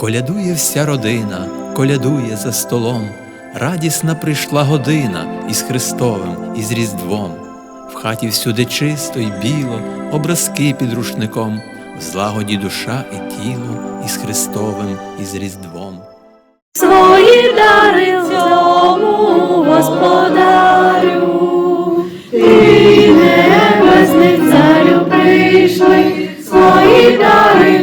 Колядує вся родина, колядує за столом. Радісна прийшла година із Христовим, і з Різдвом. В хаті всюди чисто й біло, образки під рушником, в злагоді душа і тіло, із Христовим, і з Різдвом. Свої дари цьому господарю, і небесних царю прийшли, свої дари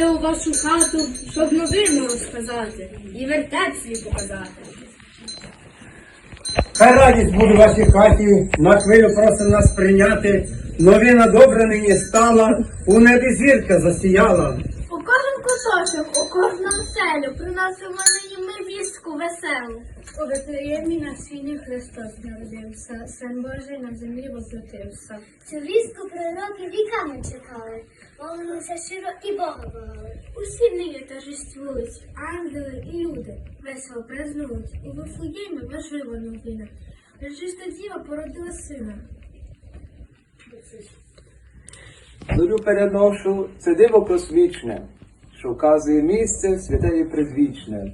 прийшли у вашу хату, щоб новину розказати і вертеп свій показати. Хай радість буде в вашій хаті, на хвилю просимо нас прийняти. Новина добра нині стала, у небі зірка засіяла. У кожен у кожну селю приносимо нині ми вістку веселу. У Вифлеємі на свіні Христос народився, Син Божий на землі воплотився. Цю вістку пророки віками чекали, молилися щиро і Бога благали. Усі нині торжествують, ангели і люди. Весело празнують, у Вифлеємі важлива новина. Пречиста діва породила сина. Зорю переношу це диво просвічне, що вказує місце святе і предвічне.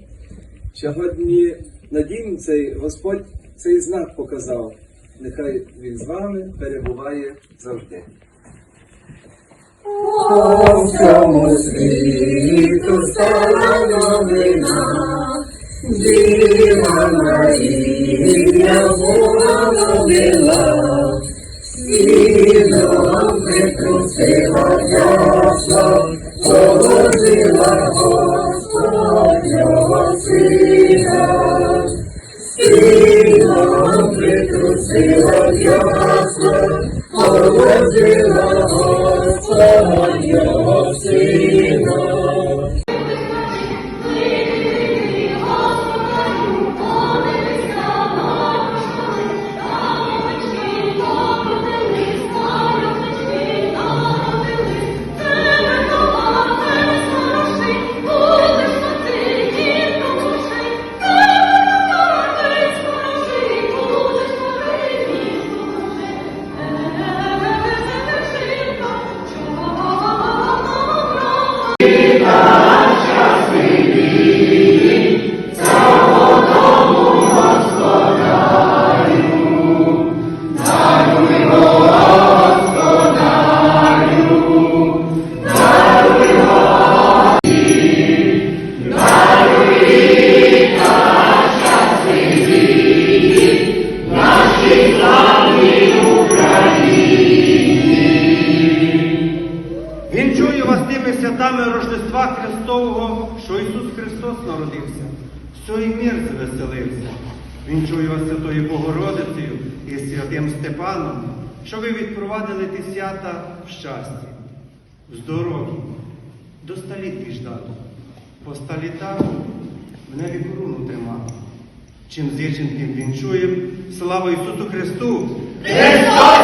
Сьогодні надійний цей Господь цей знак показав. Нехай він з вами перебуває завжди. По всьому світу стала новина, Діва Марія Бога родила, Сіном притрусила ясно, положила Господнього сина. Сіном притрусила ясно, положила Господнього святами Рождества Христового, що Ісус Христос народився, всій мір звеселився. Вінчую вас Святою Богородицею і святим Степаном, що ви відпровадили ті свята в щасті, в здоров'ї, до століття ждати. По столітах в небі коруну тримав. Чим зиченким вінчуєм, слава Ісусу Христу! Його!